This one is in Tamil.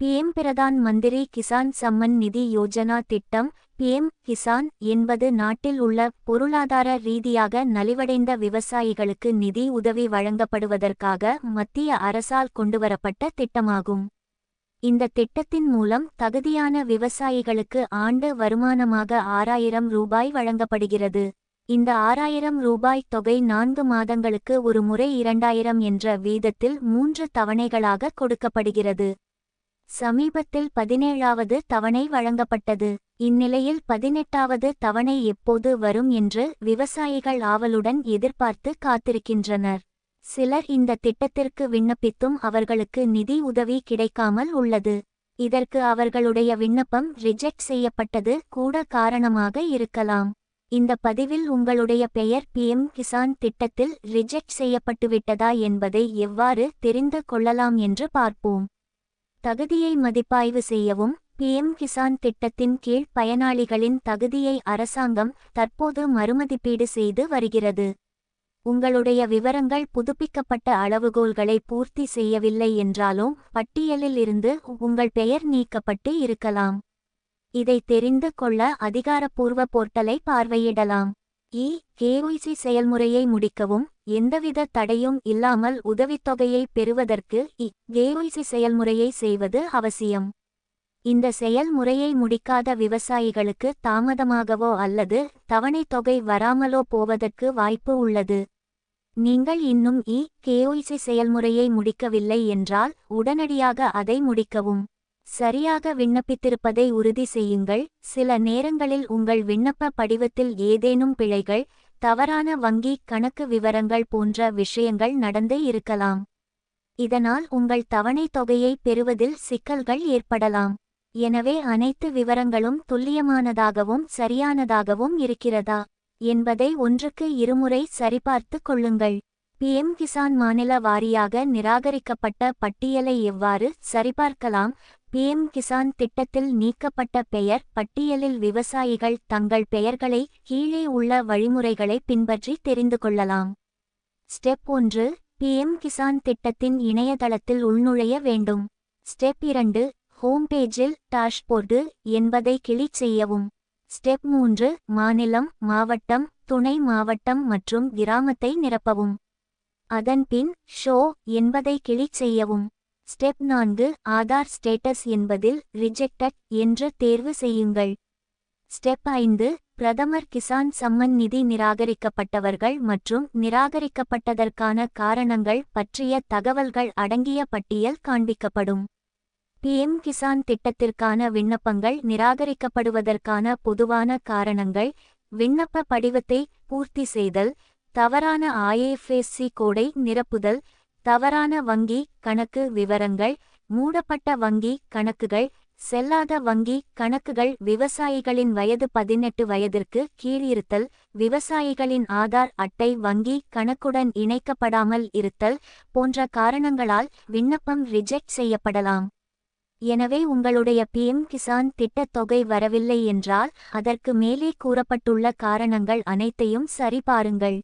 பிஎம் பிரதான் மந்திரி கிசான் சம்மன் நிதி யோஜனா திட்டம் பிஎம் கிசான் என்பது நாட்டில் உள்ள பொருளாதார ரீதியாக நலிவடைந்த விவசாயிகளுக்கு நிதி உதவி வழங்கப்படுவதற்காக மத்திய அரசால் கொண்டுவரப்பட்ட திட்டமாகும். இந்த திட்டத்தின் மூலம் தகுதியான விவசாயிகளுக்கு ஆண்டு வருமானமாக ஆறாயிரம் ரூபாய் வழங்கப்படுகிறது. இந்த ஆறாயிரம் ரூபாய் தொகை நான்கு மாதங்களுக்கு ஒரு முறை இரண்டாயிரம் என்ற வீதத்தில் மூன்று தவணைகளாக கொடுக்கப்படுகிறது. சமீபத்தில் பதினேழாவது தவணை வழங்கப்பட்டது. இந்நிலையில் பதினெட்டாவது தவணை எப்போது வரும் என்று விவசாயிகள் ஆவலுடன் எதிர்பார்த்து காத்திருக்கின்றனர். சிலர் இந்த திட்டத்திற்கு விண்ணப்பித்தும் அவர்களுக்கு நிதி உதவி கிடைக்காமல் உள்ளது. இதற்கு அவர்களுடைய விண்ணப்பம் ரிஜெக்ட் செய்யப்பட்டது கூட காரணமாக இருக்கலாம். இந்த பதிவில் உங்களுடைய பெயர் பிஎம் கிசான் திட்டத்தில் ரிஜெக்ட் செய்யப்பட்டுவிட்டதா என்பதை எவ்வாறு தெரிந்து கொள்ளலாம் என்று பார்ப்போம். தகுதியை மதிப்பாய்வு செய்யவும் பிஎம் கிசான் திட்டத்தின் கீழ் பயனாளிகளின் தகுதியை அரசாங்கம் தற்போது மறுமதிப்பீடு செய்து வருகிறது. உங்களுடைய விவரங்கள் புதுப்பிக்கப்பட்ட அளவுகோல்களை பூர்த்தி செய்யவில்லை என்றாலும் பட்டியலில் இருந்து உங்கள் பெயர் நீக்கப்பட்டு இருக்கலாம். இதை தெரிந்து கொள்ள அதிகாரப்பூர்வ போர்ட்டலை பார்வையிடலாம். இ. கேஒய்சி செயல்முறையை முடிக்கவும் எந்தவித தடையும் இல்லாமல் உதவித்தொகையை பெறுவதற்கு இ கேஒய்சி செயல்முறையை செய்வது அவசியம். இந்த செயல்முறையை முடிக்காத விவசாயிகளுக்கு தாமதமாகவோ அல்லது தவணைத் தொகை வராமலோ போவதற்கு வாய்ப்பு உள்ளது. நீங்கள் இன்னும் இ கேஒய்சி செயல்முறையை முடிக்கவில்லை என்றால் உடனடியாக அதை முடிக்கவும். சரியாக விண்ணப்பித்திருப்பதை உறுதி செய்யுங்கள். சில நேரங்களில் உங்கள் விண்ணப்ப படிவத்தில் ஏதேனும் பிழைகள் தவறான வங்கி கணக்கு விவரங்கள் போன்ற விஷயங்கள் நடந்து இருக்கலாம். இதனால் உங்கள் தவணைத் தொகையை பெறுவதில் சிக்கல்கள் ஏற்படலாம். எனவே அனைத்து விவரங்களும் துல்லியமானதாகவும் சரியானதாகவும் இருக்கிறதா என்பதை ஒன்றுக்கு இருமுறை சரிபார்த்து கொள்ளுங்கள். பிஎம் கிசான் மாநில வாரியாக நிராகரிக்கப்பட்ட பட்டியலை எவ்வாறு சரிபார்க்கலாம் பிஎம் கிசான் திட்டத்தில் நீக்கப்பட்ட பெயர் பட்டியலில் விவசாயிகள் தங்கள் பெயர்களை கீழே உள்ள வழிமுறைகளை பின்பற்றி தெரிந்து கொள்ளலாம். ஸ்டெப் ஒன்று பிஎம் கிசான் திட்டத்தின் இணையதளத்தில் உள்நுழைய வேண்டும். ஸ்டெப் இரண்டு ஹோம் பேஜில் டாஷ்போர்டு என்பதை கிளிக் செய்யவும். ஸ்டெப் மூன்று மாநிலம் மாவட்டம் துணை மாவட்டம் மற்றும் கிராமத்தை நிரப்பவும். அதன்பின் ஷோ என்பதை கிளிக் செய்யவும். ஸ்டெப் நான்கு ஆதார் ஸ்டேட்டஸ் என்பதில் ரிஜெக்டட் என்று தேர்வு செய்யுங்கள். ஸ்டெப் ஐந்து பிரதமர் கிசான் சம்மன் நிதி நிராகரிக்கப்பட்டவர்கள் மற்றும் நிராகரிக்கப்பட்டதற்கான காரணங்கள் பற்றிய தகவல்கள் அடங்கிய பட்டியல் காண்பிக்கப்படும். பிஎம் கிசான் திட்டத்திற்கான விண்ணப்பங்கள் நிராகரிக்கப்படுவதற்கான பொதுவான காரணங்கள் விண்ணப்ப படிவத்தை பூர்த்தி செய்தல் தவறான ஐஎஃப்எஸ்சி கோடை நிரப்புதல் தவறான வங்கி கணக்கு விவரங்கள் மூடப்பட்ட வங்கி கணக்குகள் செல்லாத வங்கி கணக்குகள் விவசாயிகளின் வயது பதினெட்டு வயதிற்கு கீழிருத்தல் விவசாயிகளின் ஆதார் அட்டை வங்கி கணக்குடன் இணைக்கப்படாமல் இருத்தல் போன்ற காரணங்களால் விண்ணப்பம் ரிஜெக்ட் செய்யப்படலாம். எனவே உங்களுடைய பிஎம் கிசான் திட்டத் தொகை வரவில்லை என்றால் அதற்கு மேலே கூறப்பட்டுள்ள காரணங்கள் அனைத்தையும் சரிபாருங்கள்.